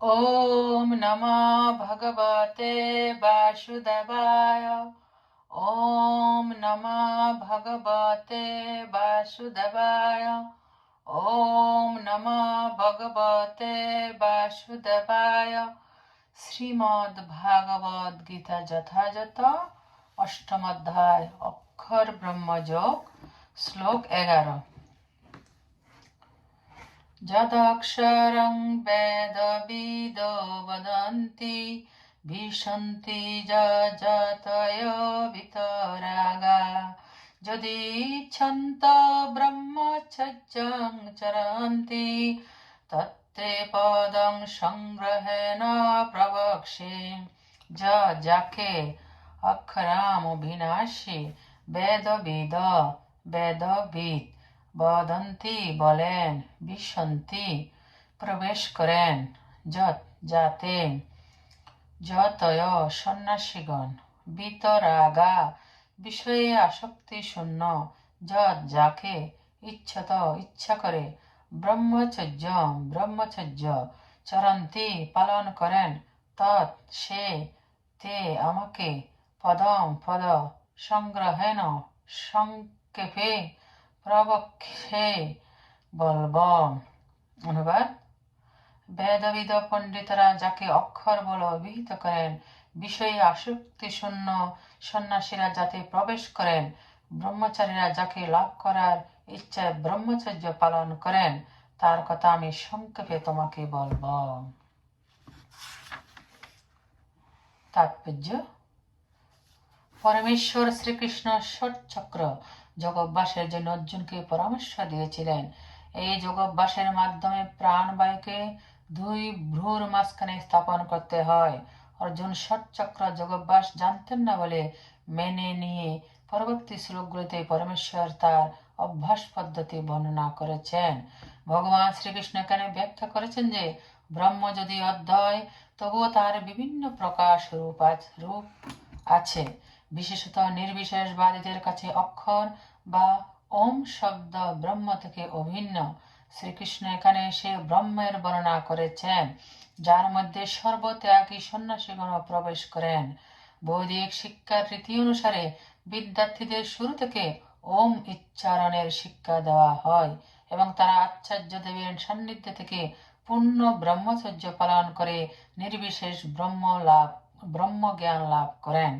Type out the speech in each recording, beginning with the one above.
ॐ नमः भगवते वासुदेवाय ॐ नमः भगवते वासुदेवाय ॐ नमः भगवते वासुदेवाय শ্রীমদ্ ভাগবত গীতা যথাযথ অষ্টম অধ্যায় অক্ষর ব্রহ্মযোগ শ্লোক এগারো যদক্ষরং বেদবিদ বদন্তি বিশন্তি যতয় বিতরাগা যদি ইচ্ছন্ত ব্রহ্মচর্যং চরন্তি তত্রে পদং সংগ্রহেণ প্রবক্ষে য যাকে অক্ষরাম অবিনাশী বেদবিদ বেদবিদ বদন্তি বলেন বিশন্তি প্রবেশ করেন, যত যাতে যতয় সন্ন্যাসীগণ, বিতরাগা বিষয়ে আসক্তি শূন্য, যত যাকে ইচ্ছত ইচ্ছা করে, ব্রহ্মচর্য ব্রহ্মচর্য চরন্তি পালন করেন তৎ সে তে আমাকে পদম পদ সংগ্রহেণ সংক্ষেপে প্রবক্ষে বলব অনুবাদ। বেদবিদ পণ্ডিতরা যাকে অক্ষর বলে অভিহিত করেন, বিষয়ে আসক্তি শূন্য সন্ন্যাসীরা যাতে প্রবেশ করেন, ব্রহ্মচারীরা যাকে লাভ করার ইচ্ছায় ব্রহ্মচর্য পালন করেন, তার কথা আমি সংক্ষেপে তোমাকে বলব। তাৎপর্য? পরমেশ্বর শ্রীকৃষ্ণ ষটচক্র যোগাভ্যাসের জন্য অর্জুনকে পরামর্শ দিয়েছিলেন। এই যোগাভ্যাসের মাধ্যমে প্রাণবায়ুকে দুই ভ্রুর মাঝখানে স্থাপন করতে হয়। অর্জুন ষটচক্র যোগাভ্যাস জানতেন না বলে মেনে নিয়ে পরবর্তী শ্লোকগুলিতে পরমেশ্বর তার অভ্যাস পদ্ধতি বর্ণনা করেছেন। ভগবান শ্রীকৃষ্ণ এখানে ব্যাখ্যা করেছেন যে, ব্রহ্ম যদি অধ্যয়, তবুও তার বিভিন্ন প্রকাশ রূপ রূপ আছে। বিশেষত নির্বিশেষবাদীদের কাছে অক্ষর বা ওম শব্দ ব্রহ্ম থেকে অভিন্ন। শ্রীকৃষ্ণ এখানে সে ব্রহ্মের বর্ণনা করেছেন, যার মধ্যে সর্বত্যাগী সন্ন্যাসীগণ প্রবেশ করেন। বৈদিক শিক্ষার রীতি অনুসারে বিদ্যার্থীদের শুরু থেকে ওম উচ্চারণের শিক্ষা দেওয়া হয় এবং তারা আচার্য দেবের সান্নিধ্য থেকে পূর্ণ ব্রহ্মচর্য পালন করে নির্বিশেষ ব্রহ্ম লাভ ব্রহ্ম জ্ঞান লাভ করেন।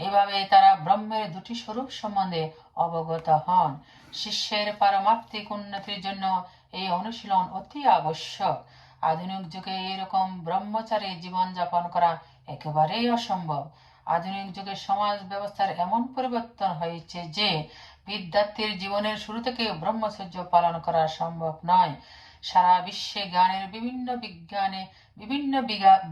এইভাবে তারা ব্রহ্মের দুটি স্বরূপ সম্বন্ধে অবগত হন। শিষ্যের পারমাত্মিক উন্নতির জন্য এই অনুশীলন অতি আবশ্যক। আধুনিক যুগে এরকম ব্রহ্মচারী জীবনযাপন করা একেবারেই অসম্ভব। আধুনিক যুগে সমাজ ব্যবস্থার এমন পরিবর্তন হয়েছে যে, বিদ্যার্থীর জীবনের শুরু থেকে ব্রহ্মচর্য পালন করা সম্ভব নয়। সারা বিশ্বে জ্ঞানের বিভিন্ন বিজ্ঞানে, বিভিন্ন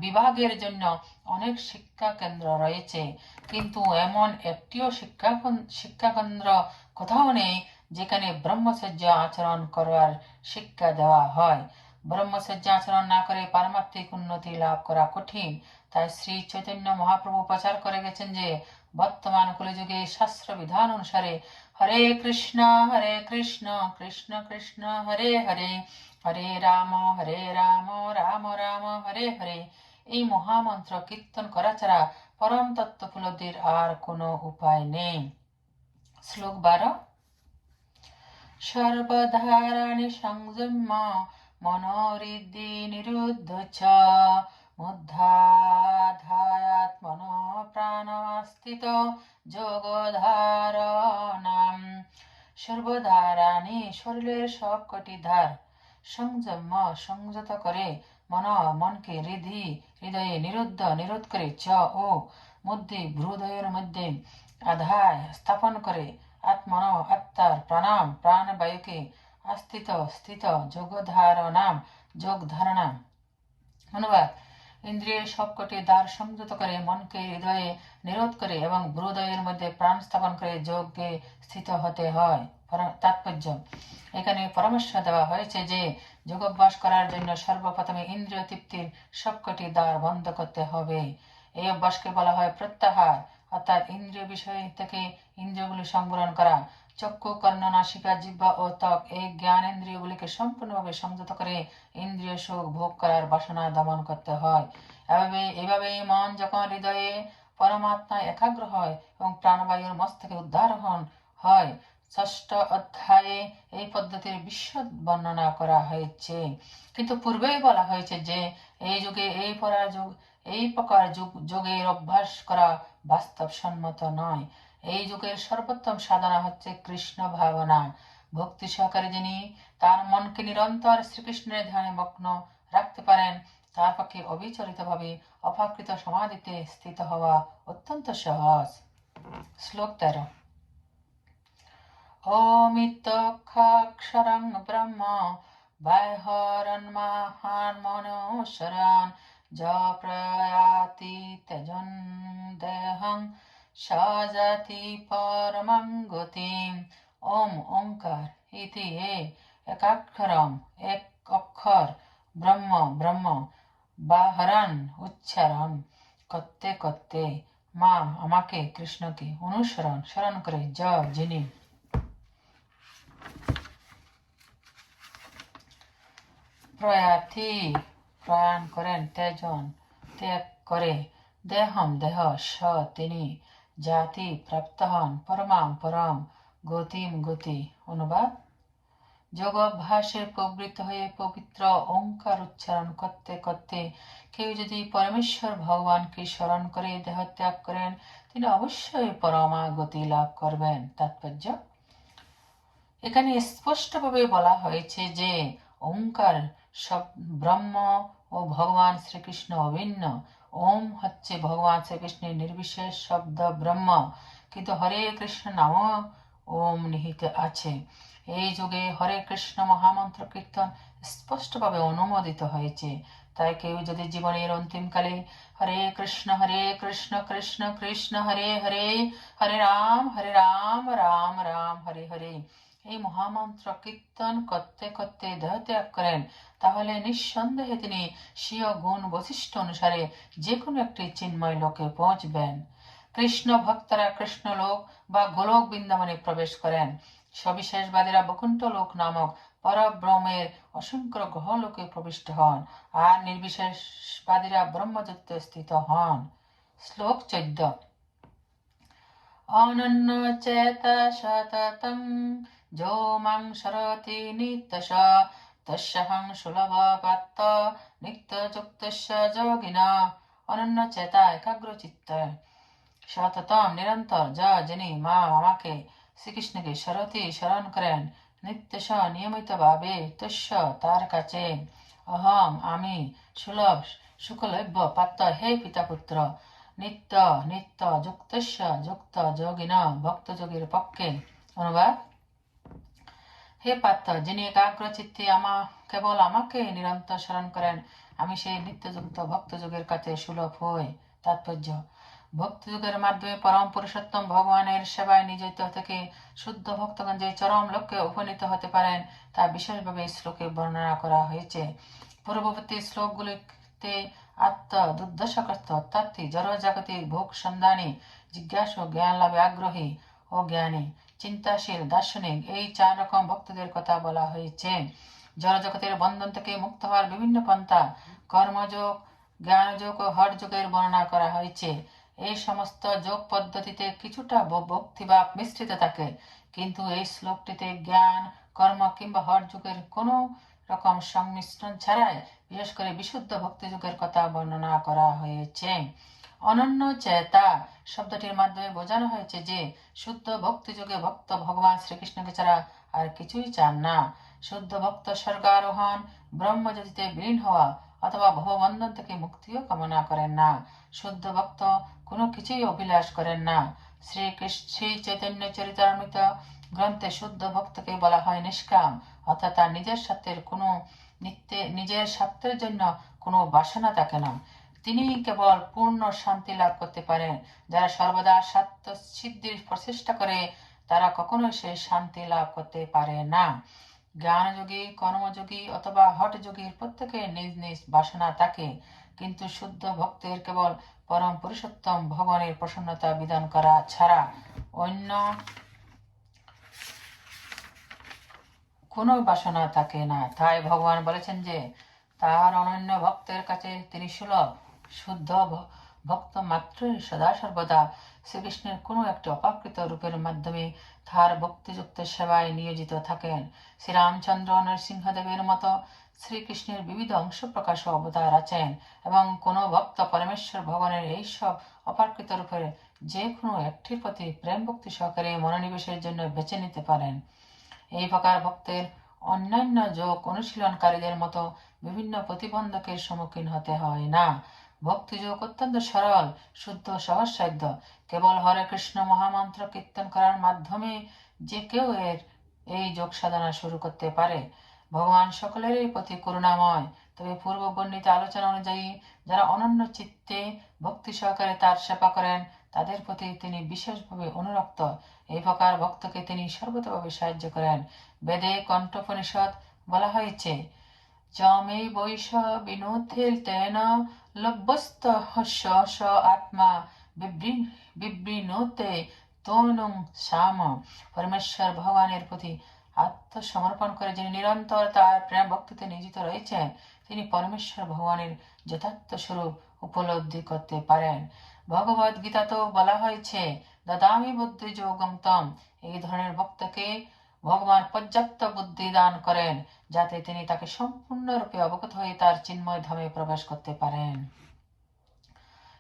বিভাগের জন্য অনেক শিক্ষা কেন্দ্র রয়েছে। কিন্তু এমন একটিও শিক্ষা শিক্ষা কেন্দ্র কোথাও নেই যেখানে ব্রহ্মচর্য আচরণ করার শিক্ষা দেওয়া হয়। ব্রহ্মচর্য আচরণ না করে পারমাত্মিক উন্নতি লাভ করা কঠিন। তাই শ্রী চৈতন্য মহাপ্রভু প্রচার করে গেছেন যে, বর্তমান কলিযুগে শাস্ত্র বিধান অনুসারে হরে কৃষ্ণ হরে কৃষ্ণ কৃষ্ণ কৃষ্ণ, হরে হরে। হরে রাম হরে রাম রাম রাম, হরে হরে। এই মহামন্ত্র কীর্তন করা ছাড়া পরম তত্ত্ব উপলব্ধির আর কোনো উপায় নেই। শ্লোক বারো। সর্বধারাণি সংযম্য, মনোরিদ্ধি নিরুদ্ধ চ। মুদ্ধাধায়াত্মন প্রাণমাস্থিত যোগধারণাম। সর্বধারাণি শরীরের সব কটি ধার সংযম, সংযত করে মন, মনকে হৃদি, হৃদয়ে নিরুদ্ধ, নিরোধ করে চ ও মধ্যে ভ্রুদয়ের মধ্যে আধায় স্থাপন করে আত্মন, আত্মার প্রাণাম, প্রাণবায়ুকে আস্থিত স্থিত যোগধারণাম যোগ ধারণা অনুবাদ ইন্দ্রিয়ের সবকটি দ্বার সংযত করে মনকে হৃদয়ে নিরোধ করে এবং ভ্রুদয়ের মধ্যে প্রাণ স্থাপন করে যোগে স্থিত হতে হয়। তাৎপর্য। এখানে পরামর্শ দেওয়া হয়েছে যে, যোগাভ্যাস করার জন্য সর্বপ্রথমে ইন্দ্রিয় তৃপ্তির সবকটি দ্বার বন্ধ করতে হবে। এই অভ্যাসকে বলা হয় প্রত্যাহার। অর্থাৎ ইন্দ্রিয় বিষয় থেকে ইন্দ্রিয়গুলি সংবরণ করা। চক্ষু, কর্ণ, নাসিকা, জিহ্বা ও ত্বক এই জ্ঞান ইন্দ্রিয়গুলিকে সম্পূর্ণভাবে সংযত করে ইন্দ্রিয় সুখ ভোগ করার বাসনা দমন করতে হয়। এভাবে এভাবে মন যখন হৃদয়ে পরমাত্মায় একাগ্র হয় এবং প্রাণবায়ুর মস্তকে উদ্ধার হন হয় ষষ্ঠ অধ্যায়ে এই পদ্ধতির বিশদ বর্ণনা করা হয়েছে। কিন্তু পূর্বেই বলা হয়েছে যে, এই যুগে এই পরা যুগ, এই প্রকার যুগ, যোগের অভ্যাস করা বাস্তবসম্মত নয়। এই যুগের সর্বোত্তম সাধনা হচ্ছে কৃষ্ণ ভাবনা। ভক্তি সহকারে যিনি তার মনকে নিরন্তর শ্রীকৃষ্ণের ধ্যানে মগ্ন রাখতে পারেন, তার পক্ষে অবিচলিতভাবে অপাকৃত সমাধিতে স্থিত হওয়া অত্যন্ত সহজ। শ্লোক তেরো। ओमित्तोक्षरं ब्रह्म वैहरन्माहान् मनोशरान् ज प्रयाति त्यजन् देहं स जाति परमं गतिम् ওম ওঙ্কার ইতি এ একাক্ষরম এক অক্ষর ব্রহ্ম ব্রহ্ম বাহরান উচ্চারণ করতে করতে মা আমাকে কৃষ্ণকে অনুসরণ স্মরণ করে য যিনি প্রয়াথি প্রয়াণ করেন তেজন, ত্যাগ করে দেহম দেহ স তিনি। জাতি প্রাপ্ত হন পরমাম পরম, গতিম গতি। অনুবাদ যোগ অভ্যাসে প্রবৃত্ত হয়ে পবিত্র ওঙ্কার উচ্চারণ করতে করতে কেউ যদি পরমেশ্বর ভগবানকে স্মরণ করে দেহ ত্যাগ করেন, তিনি অবশ্যই পরমা গতি লাভ করবেন। তাৎপর্য এখানে স্পষ্টভাবে বলা হয়েছে যে ওঙ্কার সব ব্রহ্ম ও ভগবান শ্রীকৃষ্ণ অভিন্ন। ওম হচ্ছে ভগবান শ্রীকৃষ্ণের নির্বিশেষ শব্দ ব্রহ্ম। কিন্তু হরে কৃষ্ণ নাম ওম নিহিত আছে। এই যুগে হরে কৃষ্ণ মহামন্ত্র কীর্তন স্পষ্টভাবে অনুমোদিত হয়েছে। তাই কেউ যদি জীবনের অন্তিমকালে হরে কৃষ্ণ হরে কৃষ্ণ কৃষ্ণ কৃষ্ণ, হরে হরে হরে রাম হরে রাম রাম রাম, হরে হরে এই মহামন্ত্র কীর্তন করতে করতে দেহ ত্যাগ করেন, তাহলে নিঃসন্দেহে তিনি স্বীয় গুণ বৈশিষ্ট্য অনুসারে যে কোনো একটি চিন্ময় লোকে পৌঁছবেন। কৃষ্ণ ভক্তরা কৃষ্ণ লোক বা গোলক বৃন্দাবনে প্রবেশ করেন। সবিশেষবাদীরা বকুণ্ঠ লোক নামক পরব্রহ্মের অসংখ্য গ্রহ লোকে প্রবিষ্ট হন আর নির্বিশেষবাদীরা ব্রহ্মযুক্ত স্থিত হন। শ্লোক চোদ্দ। সততং जो চেতা একাগ্র চিত্ত সততম নিরন্তর যা যিনি মা আমাকে শ্রীকৃষ্ণকে সরতি স্মরণ করেন নিত্যশ নিয়মিত ভাবে তস্য তার কাছে অহম আমি সুলভ সুকলভ্য পাত্র হে পিতা পুত্র নিত্য নিত্য, যুক্তস্য, যুক্ত, যোগিনা, ভক্ত যোগীর পক্ষে। অনুবাদ হে পাত্র, যিনি একাগ্র চিত্তে আমা, কেবল আমাকে নিরন্তর স্মরণ করেন, আমি সেই নিত্যযুক্ত ভক্তযুগের কাছে সুলভ হই। তাৎপর্য ভক্তিযুগের মাধ্যমে পরম পুরুষোত্তম ভগবানের সেবায় নিয়োজিত থেকে শুদ্ধ ভক্তগণ যে চরম লক্ষ্যে উপনীত হতে পারেন, তা বিশেষভাবে শ্লোকে বর্ণনা করা হয়েছে। পূর্ববর্তী শ্লোকগুলিতে আত্ম দুর্দশাগ্রস্ত অর্থাৎ জড় জাগতিক ভোগ সন্ধানী, জিজ্ঞাসু জ্ঞান লাভে আগ্রহী ও জ্ঞানী, চিন্তাশীল, দার্শনিক, এই চার রকম ভক্তদের কথা বলা হয়েছে। জড়জগতের বন্ধন থেকে মুক্ত হওয়ার বিভিন্ন পন্থা, কর্মযোগ, জ্ঞানযোগ ও হঠযোগের বর্ণনা করা হয়েছে। এই সমস্ত যোগ পদ্ধতিতে কিছুটা ভক্তিভাব মিশ্রিত থাকে, কিন্তু এই শ্লোকটিতে জ্ঞান, কর্ম কিংবা হঠযোগের কোনো রকম সংমিশ্রণ ছাড়াই বিশেষ করে বিশুদ্ধ ভক্তিযুগের কথা বর্ণনা করা হয়েছে। অনন্য চেতা শব্দটির মাধ্যমে বোঝানো হয়েছে যে, শুদ্ধ ভক্তি যুগে ভক্ত ভগবান শ্রীকৃষ্ণকে ছাড়া আর কিছুই চান না। শুদ্ধ ভক্ত স্বর্গারোহণ, ব্রহ্মজ্যোতিতে বিলীন হওয়া অথবা ভববন্ধন থেকে মুক্তিও কামনা করেন না। শুদ্ধ ভক্ত কোনো কিছুই অভিলাষ করেন না। শ্রীকৃষ্ণ শ্রী চৈতন্য চরিতামৃত গ্রন্থে শুদ্ধ ভক্তকে বলা হয় নিষ্কাম। অর্থাৎ তার নিজের স্বার্থের কোনো নিত্যে, নিজের স্বার্থের জন্য কোনো বাসনা থাকে না তিনি কেবল পূর্ণ শান্তি লাভ করতে পারেন। যারা সর্বদা সত্য সিদ্ধির প্রচেষ্টা করে, তারা কখনোই সেই শান্তি লাভ করতে পারে না। জ্ঞানযোগী, কর্মযোগী অথবা হটযোগীর প্রত্যেকে নিজ নিজ বাসনা থাকে। কিন্তু শুদ্ধ ভক্তের কেবল পরম পুরুষোত্তম ভগবানের প্রসন্নতা বিধান করা ছাড়া অন্য কোনো বাসনা থাকে না। তাই ভগবান বলেছেন যে তার অনন্য ভক্তের কাছে তিনি সুলভ, শুদ্ধ ভক্ত মাত্রই সদা সর্বদা। শ্রীকৃষ্ণের কোনো একটি অপাকৃত রূপের মাধ্যমে তার ভক্তিযুক্ত সেবায় নিয়োজিত থাকেন। শ্রীরামচন্দ্র নরসিংহদেবের মতো শ্রীকৃষ্ণের বিবিধ অংশ প্রকাশ অবতার আছেন এবং কোনো ভক্ত পরমেশ্বর ভগবানের এইসব অপাকৃত রূপের যে কোনো একটির প্রতি প্রেম ভক্তি সহকারে মনোনিবেশের জন্য বেছে নিতে পারেন। এই প্রকার ভক্তের অন্যান্য যোগ অনুশীলনকারীদের মতো বিভিন্ন প্রতিবন্ধকের সম্মুখীন হতে হয় না। ভক্তি যোগ অত্যন্ত সরল, শুদ্ধ, সহজসাধ্য। কেবল হরে কৃষ্ণ মহামন্ত্র কীর্তন করার মাধ্যমে যে কেউ এর এই যোগ সাধনা শুরু করতে পারে। ভগবান সকলেরই প্রতি করুণাময়। তবে পূর্ব বর্ণিত আলোচনা অনুযায়ী যারা অনন্য চিত্তে ভক্তি সহকারে তার সেবা করেন তাদের প্রতি তিনি বিশেষভাবে অনুরক্ত। এই প্রকার ভক্তকে তিনি সর্বতভাবে সাহায্য করেন। বেদে কণ্ঠোপনিষদ বলা হয়েছে বিনোথিল তেন লব্যস্ত হস্য স আত্মা বিবৃ- বিবৃণোতে তনুং শ্যাম পরমেশ্বর ভগবানের প্রতি আত্মসমর্পণ করে যিনি নিরন্তর তার প্রেম ভক্তিতে নিয়োজিত রয়েছেন, তিনি পরমেশ্বর ভগবানের যথার্থ স্বরূপ উপলব্ধি করতে পারেন। ভগবদ গীতাতেও বলা হয়েছে, দদামি বুদ্ধি যোগম তম এই ধরনের ভক্তকে ভগবান পর্যাপ্ত বুদ্ধি দান করেন, যাতে তিনি তাকে সম্পূর্ণরূপে অবগত হয়ে তার চিন্ময় ধামে প্রবেশ করতে পারেন।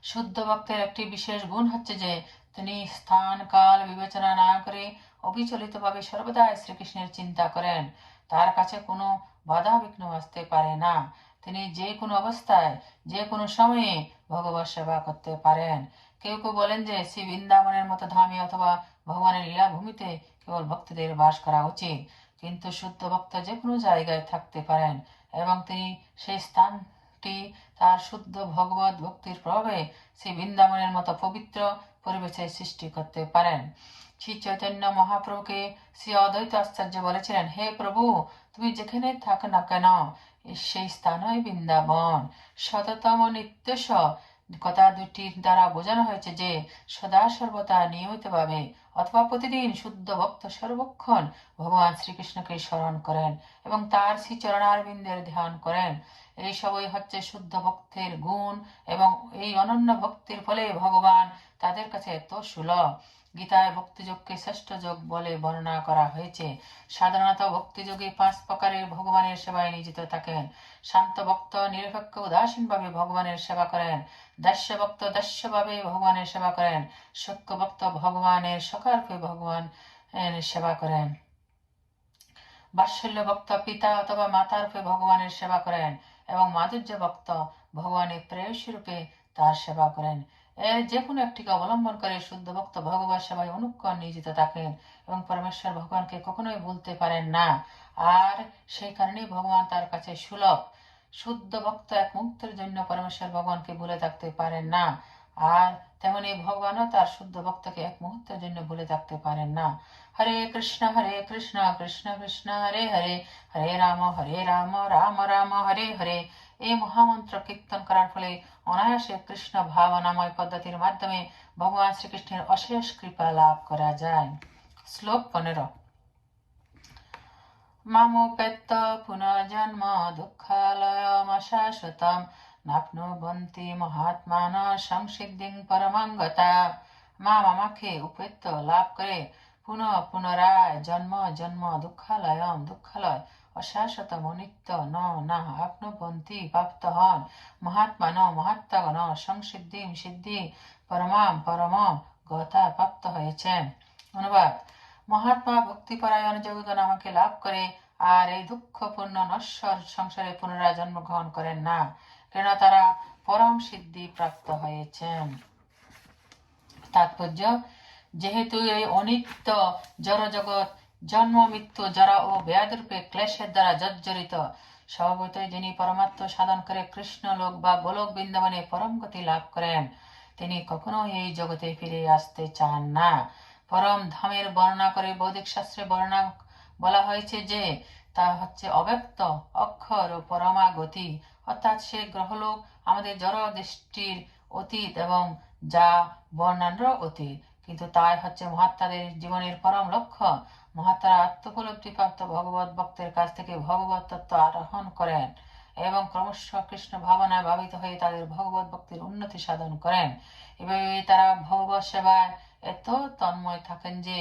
শুদ্ধ ভক্তের একটি বিশেষ গুণ হচ্ছে যে, তিনি স্থান, কাল, বিবেচনা না করে অবিচলিতভাবে সর্বদাই শ্রীকৃষ্ণের চিন্তা করেন। তার কাছে কোনো বাধা বিঘ্ন আসতে পারে না। তিনি যে কোনো অবস্থায়, যে কোনো সময়ে ভগবত সেবা করতে পারেন। কেউ কেউ বলেন যে শ্রী বৃন্দাবনের মতো ধামে অথবা ভগবানের লীলাভূমিতে কেবল ভক্তদের বাস করা উচিত। কিন্তু শুদ্ধ ভক্ত যে কোনো জায়গায় থাকতে পারেন এবং তিনি সেই স্থানটি তার শুদ্ধ ভগবত ভক্তির প্রভাবে শ্রী বৃন্দাবনের মতো পবিত্র পরিবেশে সৃষ্টি করতে পারেন। শ্রী চৈতন্য মহাপ্রভুকে শ্রী অদ্বৈত আশ্চর্য বলেছিলেন, হে প্রভু, তুমি যেখানে থাক না কেন সেই স্থানই বৃন্দাবন। শততম নিত্যস কথা দুটির দ্বারা বোঝানো হয়েছে যে, সদা সর্বদা নিয়মিতভাবে অথবা প্রতিদিন শুদ্ধ ভক্ত সর্বক্ষণ ভগবান শ্রীকৃষ্ণকে স্মরণ করেন এবং তার শ্রী চরণারবিন্দের ধ্যান করেন। এই সবই হচ্ছে শুদ্ধ ভক্তের গুণ এবং এই অনন্য ভক্তির ফলে ভগবান তাদের কাছে এত সুলভ। গীতায় ভক্তিযোগকে শ্রেষ্ঠ যোগ বলে বর্ণনা করা হয়েছে। সাধারণত ভক্তিযোগী পাঁচ প্রকারের ভগবানের সেবায় নিয়োজিত থাকেন। শান্ত ভক্ত, নিরপেক্ষ, উদাসীনভাবে ভগবানের সেবা করেন। দাস্য ভক্ত, দাস্যভাবে ভগবানের সেবা করেন। সক্য ভক্ত ভগবানের সকারূপে ভগবান সেবা করেন। বাৎসল্য ভক্ত পিতা অথবা মাতার রূপে ভগবানের সেবা করেন এবং মাধুর্য ভক্ত ভগবানের প্রেয়সী রূপে তার সেবা করেন। যে কোনো একটিকে অবলম্বন করে শুদ্ধ ভক্ত ভগবান সেবায় অনুক্ষণ নিয়োজিত থাকেন এবং পরমেশ্বর ভগবানকে কখনোই ভুলতে পারেন না। আর সেই কারণেই ভগবান তার কাছে সুলভ। শুদ্ধ ভক্ত এক মুহূর্তের জন্য পরমেশ্বর ভগবানকে ভুলে থাকতে পারেন না। আর তেমনি ভগবানও তার শুদ্ধ ভক্তকে এক মুহূর্তের জন্য ভুলে থাকতে পারেন না। হরে কৃষ্ণ হরে কৃষ্ণ কৃষ্ণ কৃষ্ণ, হরে হরে। হরে রাম হরে রাম রাম রাম, হরে হরে। এই মহামন্ত্র কীর্তন করার ফলে অনায়াসে কৃষ্ণ ভাবনাময় পদ্ধতির মাধ্যমে ভগবান শ্রীকৃষ্ণের অশেষ কৃপা লাভ করা যায়। শ্লোক পনেরো। মামোপেত্ত পুনর্জন্ম দুঃখালয়মশাশ্বতম নাপ্নুবন্তি মহাত্মান সংসিদ্ধিং পরমাঙ্গতা। মা মামাকে উপেত্ত লাভ করে পুনঃ পুনরায় জন্ম জন্ম দুঃখালয়ম দুঃখালয় ন না প্রাপ্ত হন মহাত্মান মহাত্মাগণ সংসিদ্ধি সিদ্ধি পরমাম পরম প্রাপ্ত হয়েছেন অনুবাদ মহাত্মা ভক্তিপরায়ণ আমাকে লাভ করে আর এই দুঃখপূর্ণ নশ্বর সংসারে পুনরায় জন্মগ্রহণ করেন না কেন তারা পরম সিদ্ধি প্রাপ্ত হয়েছেন তাৎপর্য যেহেতু এই অনিত্য জড় জগৎ জন্ম, মৃত্যু, জরা ও ব্যাধরূপে ক্লেশের দ্বারা জর্জরিত। স্বভাবতই যিনি পরমাত্ম সাধন করে কৃষ্ণ লোক বা গোলক বৃন্দাবনে পরম গতি লাভ করেন, তিনি কখনো এই জগতে ফিরে আসতে চান না। পরম ধামের বর্ণনা করে বৌদ্ধিক শাস্ত্রে বর্ণনা বলা হয়েছে যে, তা হচ্ছে অব্যক্ত অক্ষর ও পরমা গতি অর্থাৎ সে গ্রহলোক আমাদের জড় দৃষ্টির অতীত এবং যা বর্ণান্র অতীত। কিন্তু তাই হচ্ছে মহাত্মাদের জীবনের পরম লক্ষ্য। মহাত্মারা আত্মোপলব্ধি প্রাপ্ত ভগবত ভক্তের কাছ থেকে ভগবত তত্ত্ব আরোহণ করেন এবং ক্রমশ কৃষ্ণ ভাবনায় ভাবিত হয়ে তাদের ভগবত ভক্তির উন্নতি সাধন করেন। এভাবে তারা ভগবত সেবায় এত তন্ময় থাকেন যে,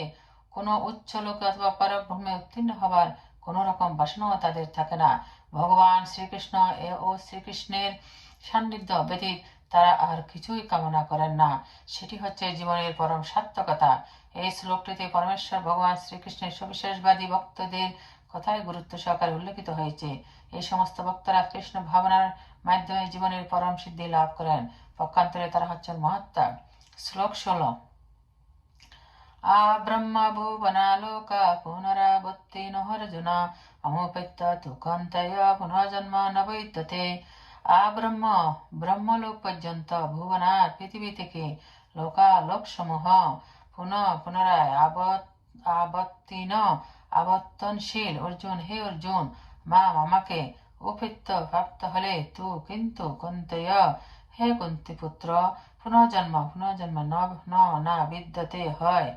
কোনো উচ্চ লোকে অথবা পরব্রহ্মে উত্তীর্ণ হবার কোনো রকম বাসনাও তাদের থাকে না। ভগবান শ্রীকৃষ্ণ ও শ্রীকৃষ্ণের সান্নিধ্য ব্যতীত তারা আর কিছুই কামনা করেন না। সেটি হচ্ছে জীবনের পরম সার্থকতা। এই শ্লোকটিতে পরমেশ্বর ভগবান শ্রীকৃষ্ণের সবিশেষবাদী ভক্তদের কথায় গুরুত্ব সহকারে উল্লেখিত হয়েছে। এই সমস্ত ভক্তরা কৃষ্ণ ভাবনার মাধ্যমে জীবনের পরম সিদ্ধি লাভ করেন। পক্ষান্তরে তারা হচ্ছেন মহাত্মা। শ্লোক ষোল। আ ব্রহ্মা ভুবনালোকা পুনরাবত্তি নহর্জুনা, অমোপেত্ত তুকন্তয় পুনর্জন্ম নবৈততে আ ব্রহ্ম, ব্রহ্মলোক পর্যন্ত ভুবনা পৃথিবী থেকে লোকালোকসমূহ সমূহ পুনঃ পুনরায় আবত আবর্তীন আবর্তনশীল অর্জুন, হে অর্জুন, মা আমাকে উপেত্ত প্রাপ্ত হলে তু কিন্তু কন্তয়। হে কুন্তি পুত্র পুনর্জন্ম পুনর্জন্ম ন ন, না বিদ্যতে হয়।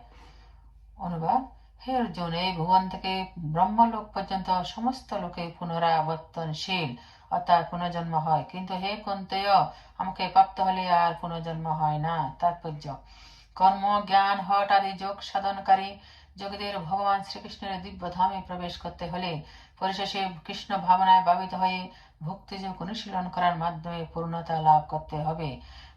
অনুবাদ, হে অর্জুন, এই ভুবন থেকে ব্রহ্মলোক পর্যন্ত সমস্ত লোকে পুনরাবর্তনশীল অর্থাৎ পুনর্জন্ম হয়। কিন্তু হে কন্তেয়, আমাকে প্রাপ্ত হলে আর পুনর্জন্ম হয় না। তাৎপর্য কর্ম জ্ঞান হট আদি যোগ সাধনকারী যোগীদের ভগবান শ্রীকৃষ্ণের দিব্য ধামে প্রবেশ করতে হলে পরিশেষে কৃষ্ণ ভাবনায় ভাবিত হয়ে ভক্তিযোগ অনুশীলন করার মাধ্যমে পূর্ণতা লাভ করতে হবে।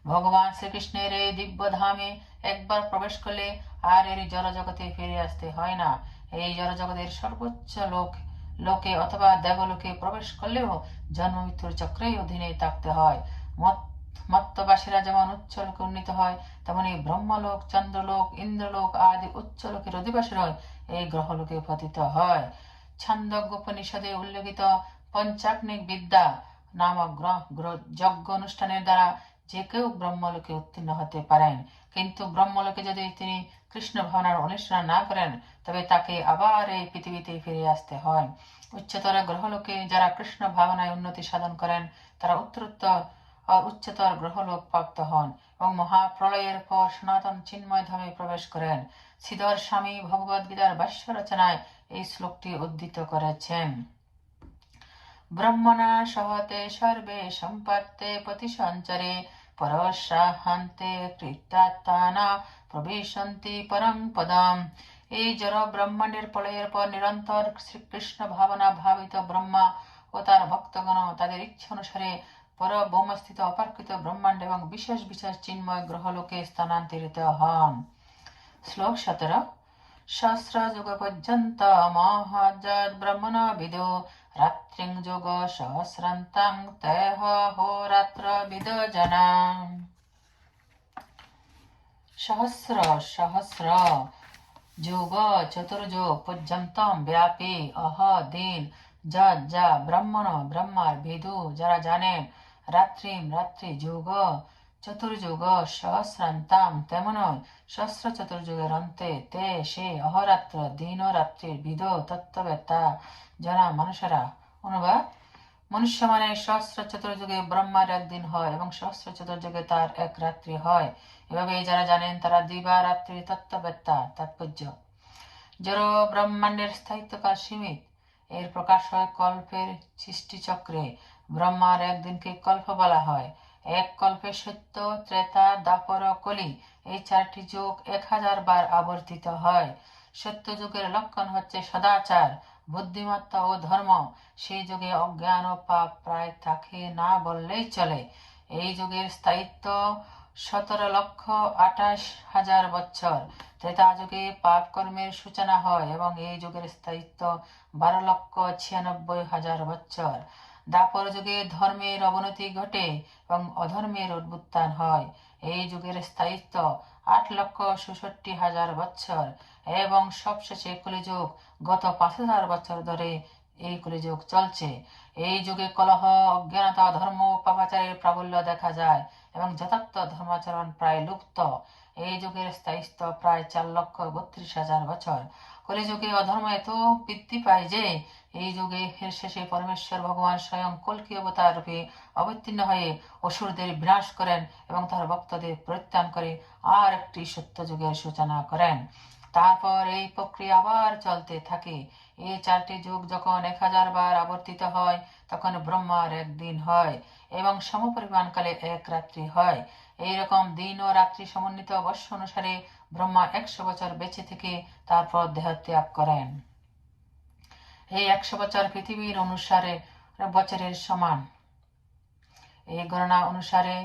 ভগবান শ্রীকৃষ্ণের এই দিব্য ধামে একবার প্রবেশ করলে আর এর জড়জগতে ফিরে আসতে হয় না। এই জড়জগতের সর্বোচ্চ লোক, লোকে অথবা দেবলোকে প্রবেশ করলেও জন্ম মৃত্যুর চক্রেই অধীনে থাকতে হয়। মত্তবাসীরা যেমন উচ্চ লোকে উন্নীত হয়, তেমনি ব্রহ্মলোক, চন্দ্রলোক, ইন্দ্রলোক আদি উচ্চ লোকের অধিবাসী হয় এই গ্রহলোকে পতিত হয়। ছান্দজ্ঞোপনিষদে উল্লেখিত পঞ্চাগ্নিক বিদ্যা নামক যজ্ঞ অনুষ্ঠানের দ্বারা যে কেউ ব্রহ্মলোকে উত্তীর্ণ হতে পারেন। কিন্তু ব্রহ্মলোকে যদি তিনি কৃষ্ণ ভাবনার অনুসরণ না করেন, তবে তাকে আবার এই পৃথিবীতে ফিরে আসতে হয়। উচ্চতর গ্রহলোকে যারা কৃষ্ণ ভাবনায় উন্নতি সাধন করেন, তারা উত্তরোত্তর উচ্চতর গ্রহলোক প্রাপ্ত হন এবং মহাপ্রলয়ের পর সনাতন চিন্ময় ধামে প্রবেশ করেন। শ্রীধর স্বামী ভগবদ গীতার ভাষ্য রচনায় এই শ্লোকটি উদ্ধৃত করেছেন। ব্রহ্মণা সহতে সর্বে সম্পত্তে প্রতি সঞ্চারে পরশাহান্তে কৃত্যাত্মানা প্রবেশন্তি পরম পদম। এই জড় ব্রহ্মাণ্ডের প্রলয়ের পর নিরন্তর শ্রীকৃষ্ণ ভাবনা ভাবিত ব্রহ্মা ও তার ভক্তগণ তাদের ইচ্ছা অনুসারে পর ব্রহ্মস্থিত ব্রহ্মাণ্ড এবং বিশেষ বিশেষ চিন্ময় গ্রহলোকে স্থানান্তরিত হন। শ্লোক সতেরো। সহস্র যুগ পর্যন্ত মহাজাত ব্রহ্মণ বিদো রাত্রিং যোগ সহস্রান্তাং তেহ হোরাত্র বিদ জনা। সহস্র সহস্র, যোগ চতুর্যোগ পর্যন্তম ব্যাপী, অহ, দিন, যা যা, ব্রাহ্মণ, ব্রহ্মার বিদু, যারা জানেন রাত্রিম, রাত্রি যোগ, চতুর্যুগ, সহস্রান্তাম তেমন সহস্র চতুর্যুগের অন্তে তে, সে, অহরাত্র, দিন ও রাত্রির বিধ তত্ত্ববেত্তা যারা মানুষেরা। অনুবাদ, মনুষ্য মানে সহস্র চতুর্যুগে ব্রহ্মার একদিন হয় এবং সহস্র চতুর্যুগে তার এক রাত্রি হয়। এভাবে যারা জানেন তারা দিবা রাত্রি তত্ত্ববেত্তা, তাৎপর্য। জড় ব্রহ্মাণ্ডের স্থায়িত্বকাল সীমিত, এর প্রকাশ হয় কল্পের সৃষ্টিচক্রে। ব্রহ্মার একদিনকে কল্প বলা হয়। এক কল্পে সত্য, ত্রেতা, দাপর কলি এই চারটি যুগ এক হাজার বার আবর্তিত হয়। সত্য যুগের লক্ষণ হচ্ছে সদাচার, বুদ্ধিমত্তা ও ধর্ম। সেই যুগে অজ্ঞান ও পাপ প্রায় থাকে না বললেই চলে। এই যুগের স্থায়িত্ব সতেরো লক্ষ আঠাশ হাজার বছর। ত্রেতা যুগে পাপ কর্মের সূচনা হয় এবং এই যুগের স্থায়িত্ব বারো লক্ষ ছিয়ানব্বই হাজার বছর। দাপর যুগে ধর্মের অবনতি ঘটে এবং অধর্মের উদ্বুত্থান হয়। এই যুগের স্থায়িত্ব আট লক্ষ ষষট্টি হাজার বছর এবং সবশেষে কলিযুগ। গত পাঁচ হাজার বছর ধরে এই কলিযুগ চলছে। এই যুগে কলহ, অজ্ঞানতা, ধর্ম পাপাচারের প্রাবল্য দেখা যায় এবং যথার্থ ধর্মাচরণ প্রায় লুপ্ত। এই যুগের স্থায়িত্ব প্রায় চার লক্ষ বত্রিশ হাজার বছর কলিযুগে অধর্ম এত বৃদ্ধি পায় যে, এই যুগে ফের শেষে পরমেশ্বর ভগবান স্বয়ং কলকি অবতার রূপে অবতীর্ণ হয়ে অসুরদের বিনাশ করেন এবং তার ভক্তদের পরিত্রাণ করে আর একটি সত্য যুগের সূচনা করেন। তারপর এই প্রক্রিয়া আবার চলতে থাকে। এই চারটি যুগ যখন এক হাজার বার আবর্তিত হয়, তখন ব্রহ্মার একদিন হয় এবং সমপরিমাণকালে এক রাত্রি হয়। এইরকম দিন ও রাত্রি সমন্বিত অবশ্য অনুসারে ব্রহ্মা একশো বছর বেঁচে থেকে তারপর দেহত্যাগ করেন। এই একশো বছর পৃথিবীর অনুসারে বছরের সমান। এই গণনা অনুসারে